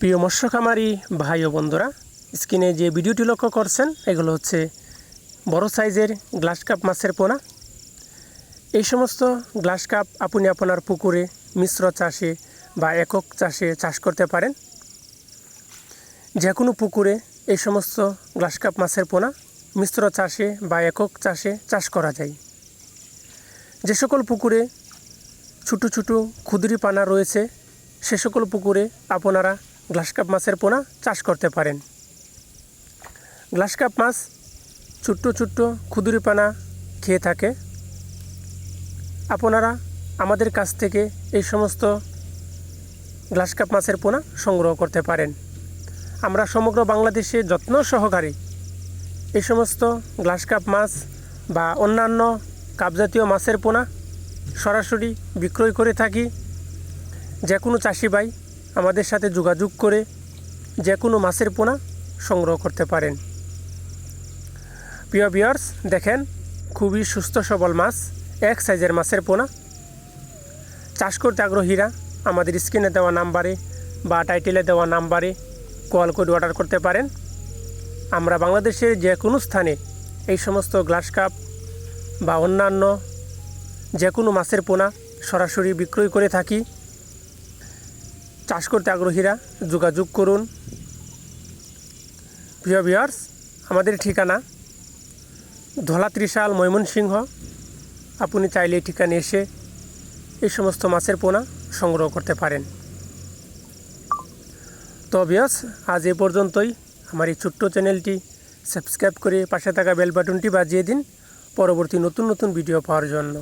প্রিয় মৎস্য খামারি ভাই ও বন্ধুরা, স্ক্রিনে যে ভিডিওটি লক্ষ্য করছেন, এগুলো হচ্ছে বড় সাইজের গ্লাস কাপ মাছের পোনা। এই সমস্ত গ্লাস কাপ আপনি আপনার পুকুরে মিশ্র চাষে বা একক চাষে চাষ করতে পারেন। যে কোনো পুকুরে এই সমস্ত গ্লাস কাপ মাছের পোনা মিশ্র চাষে বা একক চাষে চাষ করা যায়। যে সকল পুকুরে ছোটো ছোটো ক্ষুদ্রি পানা রয়েছে, সে সকল পুকুরে আপনারা গ্লাস কাপ মাছের পোনা চাষ করতে পারেন। গ্লাসকাপ মাছ ছোট্ট ছোট্ট ক্ষুদ্রি পানা খেয়ে থাকে। আপনারা আমাদের কাছ থেকে এই সমস্ত গ্লাসকাপ মাছের পোনা সংগ্রহ করতে পারেন। আমরা সমগ্র বাংলাদেশে যত্ন সহকারে এই সমস্ত গ্লাসকাপ মাছ বা অন্যান্য কাপজাতীয় মাছের পোনা সরাসরি বিক্রয় করে থাকি। যে কোনো চাষি ভাই আমাদের সাথে যোগাযোগ করে যে কোনো মাছের পোনা সংগ্রহ করতে পারেন। প্রিয় বিয়ার্স দেখেন, খুবই সুস্থ সবল মাছ, এক সাইজের মাছের পোনা। চাষ করতে আগ্রহীরা আমাদের স্ক্রিনে দেওয়া নাম্বারে বা টাইটেলে দেওয়া নাম্বারে কল করে অর্ডার করতে পারেন। আমরা বাংলাদেশের যে কোনো স্থানে এই সমস্ত গ্লাস কাপ বা অন্যান্য যে কোনো মাছের পোনা সরাসরি বিক্রয় করে থাকি। চাষ করতে আগ্রহীরা যোগাযোগ করুন। প্রিয় ভিউয়ার্স, আমাদের ঠিকানা ধলা ত্রিশাল ময়মনসিংহ। আপনি চাইলে ঠিকানে এসে এই সমস্ত মাছের পোনা সংগ্রহ করতে পারেন। তো ভিউয়ার্স, আজ এ পর্যন্তই। আমার এই ছোট্ট চ্যানেলটি সাবস্ক্রাইব করে পাশে থাকা বেল বাটনটি বাজিয়ে দিন। পরবর্তী নতুন নতুন ভিডিও পাওয়ার জন্য।